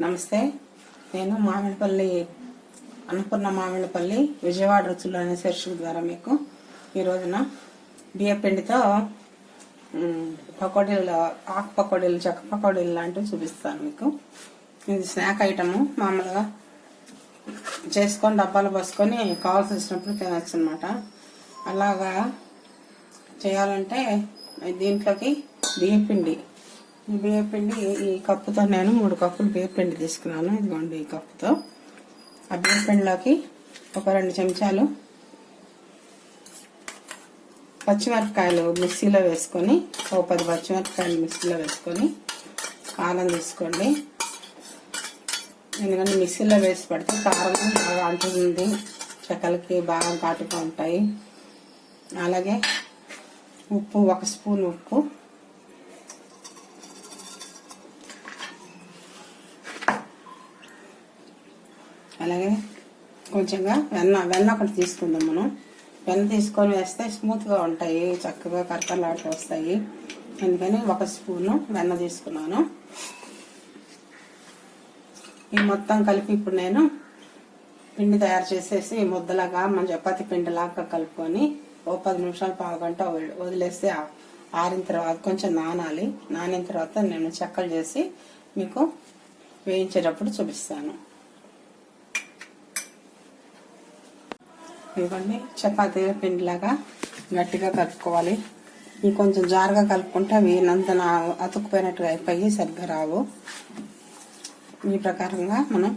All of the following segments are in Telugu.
నమస్తే నేను మామిడిపల్లి అన్నపూర్ణ మామిడిపల్లి విజయవాడ రుచులు అనే శీర్షిక ద్వారా మీకు ఈ రోజున బియ్య పిండితో పకోడీలు ఆకు పకోడీలు చెక్క పకోడీలు లాంటివి చూపిస్తాను మీకు. ఇది స్నాక్ ఐటము మామూలుగా చేసుకొని డబ్బాలు పోసుకొని కావాల్సి వచ్చినప్పుడు తినచ్చు అనమాట అలాగా చేయాలంటే దీంట్లోకి బియ్యపిండి బియ్యపిండి ఈ కప్పుతో నేను మూడు కప్పులు బియ్యపిండి తీసుకున్నాను. ఇదిగోండి ఈ కప్పుతో. ఆ బియ్యపిండిలోకి ఒక రెండు చెంచాలు పచ్చిమిరపకాయలు మిక్సీలో వేసుకొని ఒక పది పచ్చిమిరపకాయలు మిక్సీలో వేసుకొని కారం తీసుకోండి. ఎందుకంటే మిక్సీలో వేసి పడితే కారం బాగా అంటుంది చెక్కలకి బాగా ఘాటుగా ఉంటాయి. అలాగే ఉప్పు ఒక స్పూన్ ఉప్పు అలాగే కొంచెంగా వెన్న వెన్న ఒకటి తీసుకుందాం మనం. వెన్న తీసుకొని వేస్తే స్మూత్గా ఉంటాయి చక్కగా కరకరలాట్లు వస్తాయి. అందుకని ఒక స్పూను వెన్న తీసుకున్నాను. ఈ మొత్తం కలిపి ఇప్పుడు నేను పిండి తయారు చేసేసి ముద్దలాగా మన చపాతి పిండిలాగా కలుపుకొని ఓ పది నిమిషాలు పావు గంట వదిలేస్తే ఆరిన తర్వాత కొంచెం నానాలి. నానిన తర్వాత నేను చెక్కలు చేసి మీకు వేయించేటప్పుడు చూపిస్తాను. ఇవన్నీ చపాతీ పిండిలాగా గట్టిగా కలుపుకోవాలి. ఇవి కొంచెం జారుగా కలుపుకుంటే అవి నంతన అతుక్కుపోయినట్టుగా అయిపోయి సరిగ్గా రావు. ఈ ప్రకారంగా మనం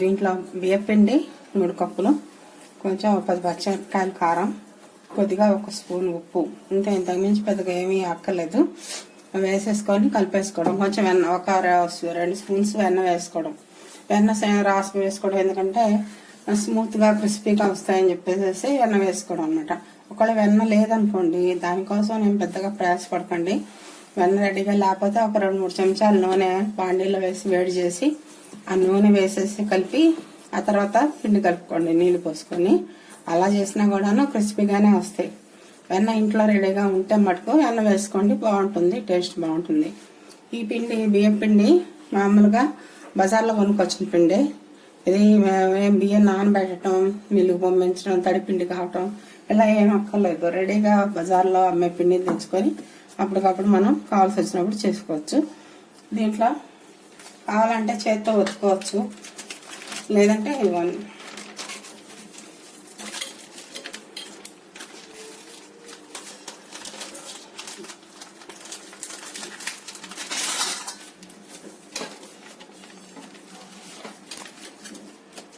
దీంట్లో బియ్యపిండి మూడు కప్పులు కొంచెం పది పచ్చిమిరపకాయల కారం కొద్దిగా ఒక స్పూన్ ఉప్పు. ఇంత ఇంతకు మించి పెద్దగా ఏమీ అక్కర్లేదు వేసేసుకొని కలిపేసుకోవడం కొంచెం వెన్న ఒక రెండు స్పూన్స్ వెన్న వేసుకోవడం. వెన్న రాసి వేసుకోవడం. ఎందుకంటే స్మూత్గా క్రిస్పీగా వస్తాయని చెప్పేసి వెన్న వేసుకోవడం అనమాట ఒకవేళ వెన్న లేదనుకోండి దానికోసం నేను పెద్దగా ప్రయాసపడకండి. వెన్న రెడీగా లేకపోతే ఒక రెండు మూడు చెంచాలు నూనె బాండీలో వేసి వేడి చేసి ఆ నూనె వేసేసి కలిపి ఆ తర్వాత పిండి కలుపుకోండి నీళ్ళు పోసుకొని. అలా చేసినా కూడాను క్రిస్పీగానే వస్తాయి. వెన్న ఇంట్లో రెడీగా ఉంటే మటుకు వెన్న వేసుకోండి బాగుంటుంది టేస్ట్ బాగుంటుంది. ఈ పిండి బియ్యం పిండి మామూలుగా బజార్లో కొనుక్కొచ్చిన పిండి. ఇది మేము బియ్యం నానబెట్టడం మిల్లుకు పంపించడం తడిపిండి కావటం ఇలా ఏం అక్కర్లేదు. రెడీగా బజార్లో అమ్మే పిండి తెచ్చుకొని అప్పటికప్పుడు మనం కావాల్సి వచ్చినప్పుడు చేసుకోవచ్చు. దీంట్లో కావాలంటే చేత్తో ఒత్తుకోవచ్చు. లేదంటే ఇవ్వండి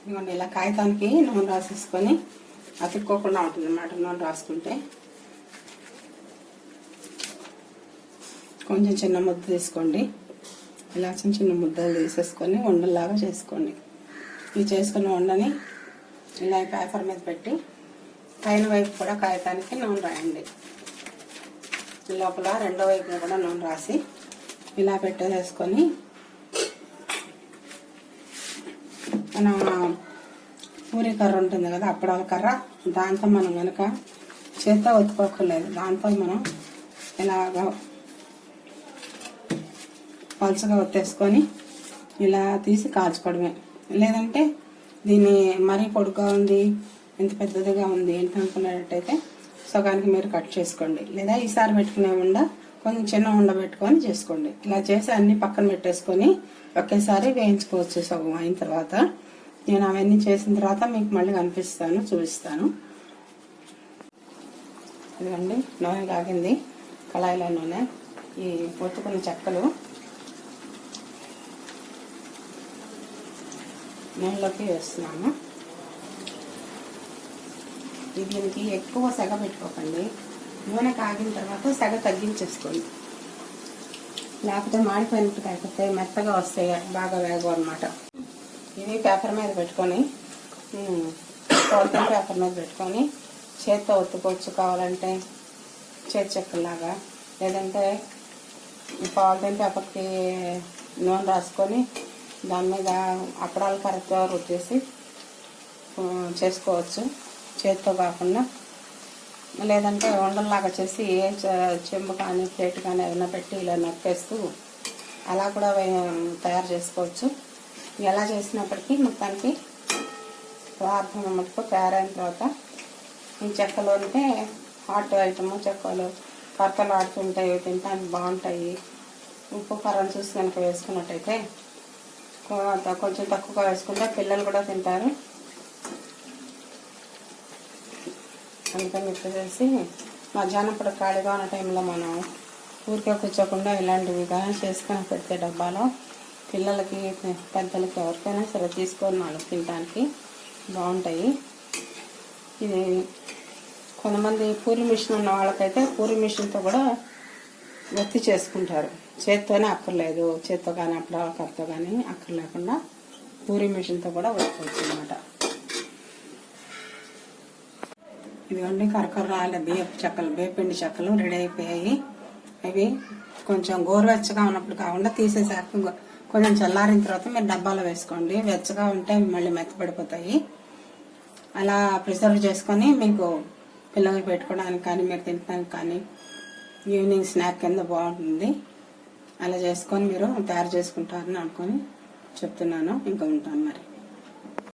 ఇదిగోండి ఇలా కాగితానికి నూనె రాసేసుకొని అతుక్కోకుండా ఉంటుంది అన్నమాట నూనె రాసుకుంటే. కొంచెం చిన్న ముద్ద తీసుకోండి. ఇలా చిన్న చిన్న ముద్దలు తీసేసుకొని ఉండలాగా చేసుకోండి. ఇవి చేసుకున్న ఉండని ఇలా పేపర్ మీద పెట్టి పైన వైపు కూడా కాగితానికి నూనె రాయండి. లోపల రెండో వైపున కూడా నూనె రాసి ఇలా పెట్టేసుకొని మన పూరి కర్ర ఉంటుంది కదా అప్పడాల కర్ర దాంతో మనం కనుక చేత్తో ఒత్తుకోకర్లేదు. దాంతో మనం ఇలాగా పలుచగా ఒత్తేసుకొని ఇలా తీసి కాల్చుకోవడమే. లేదంటే దీన్ని మరీ పొడుగా ఉంది ఎంత పెద్దదిగా ఉంది ఏంటి అనుకున్నట్టయితే సగానికి మీరు కట్ చేసుకోండి. లేదా ఈసారి పెట్టుకునే ఉండ కొంచెం చిన్న ఉండ పెట్టుకొని చేసుకోండి. ఇలా చేసి అన్ని పక్కన పెట్టేసుకొని ఒకేసారి వేయించుకోవచ్చు సగం అయిన తర్వాత. నేను అవన్నీ చేసిన తర్వాత మీకు మళ్ళీ కనిపిస్తాను చూపిస్తాను. ఇదిగండి నూనె కాగింది. కళాయిలో నూనె ఈ పొత్తుకున్న చెక్కలు. నూనెలోకి వేస్తున్నాము. దీనికి ఎక్కువ సెగ పెట్టుకోకండి. నూనె కాగిన తర్వాత సెగ తగ్గించేసుకోండి. లేకపోతే మాడిపోయినట్టు కాకపోతే మెత్తగా వస్తాయి బాగా వేగవు అనమాట ఇవి పేపర్ మీద పెట్టుకొని పాలిథిన్ పేపర్ మీద పెట్టుకొని చేత్తో ఒత్తుకోవచ్చు కావాలంటే చేతి చెక్కలాగా లేదంటే పాలిథిన్ పేపర్కి నూనె రాసుకొని దాని మీద అప్పడాలు కరెక్ట్గా రుద్దేసి చేసుకోవచ్చు. చేతితో కాకుండా. లేదంటే ఉండల్లాగా చేసి ఏ చెంబు కానీ ప్లేట్ కానీ ఏదైనా పెట్టి ఇలా నొక్కేస్తూ అలా కూడా తయారు చేసుకోవచ్చు. ఎలా చేసినప్పటికీ మొత్తానికి పదార్థం మటుకు తయారైన తర్వాత ఈ చెక్కలు ఉంటే హాట్ ఐటమ్ చెక్కలు కర్తలు ఆడుతుంటాయి తినడానికి బాగుంటాయి. ఉప్పు కారం చూసి కనుక వేసుకున్నట్టయితే కొంచెం తక్కువగా వేసుకుంటే పిల్లలు కూడా తింటారు. అందుకని చెప్పేసి మధ్యాహ్నం ఇప్పుడు ఖాళీగా ఉన్న టైంలో మనం ఊరికే కూర్చోకుండా ఇలాంటివి కానీ చేసుకొని పెడితే డబ్బాలో పిల్లలకి పెద్దలకి ఎవరికైనా సరే తీసుకొని మనం తినడానికి బాగుంటాయి. ఇది కొంతమంది పూరి మిషన్ ఉన్న వాళ్ళకైతే పూరి మిషన్తో కూడా వత్తి చేసుకుంటారు. చేత్తోనే అక్కర్లేదు చేత్తో కానీ అప్పుడు కర్రతో కానీ అక్కర్లేకుండా పూరి మిషన్తో కూడా ఒత్తుకోవచ్చు అనమాట ఇదిగోండి కరకర్రాల బియ్యపు చెక్కలు బియ్యపిండి చెక్కలు రెడీ అయిపోయాయి. అవి కొంచెం గోరువెచ్చగా ఉన్నప్పుడు కాకుండా తీసేసాక కొంచెం చల్లారిన తర్వాత మీరు డబ్బాలో వేసుకోండి. వెచ్చగా ఉంటే మళ్ళీ మెత్తపడిపోతాయి అలా ప్రిజర్వ్ చేసుకొని మీకు పిల్లలకి పెట్టుకోవడానికి కానీ మీరు తినడానికి కానీ ఈవినింగ్ స్నాక్ కింద బాగుంటుంది. అలా చేసుకొని మీరు తయారు చేసుకుంటారని అనుకొని చెప్తున్నాను. ఇంకా ఉంటాను మరి.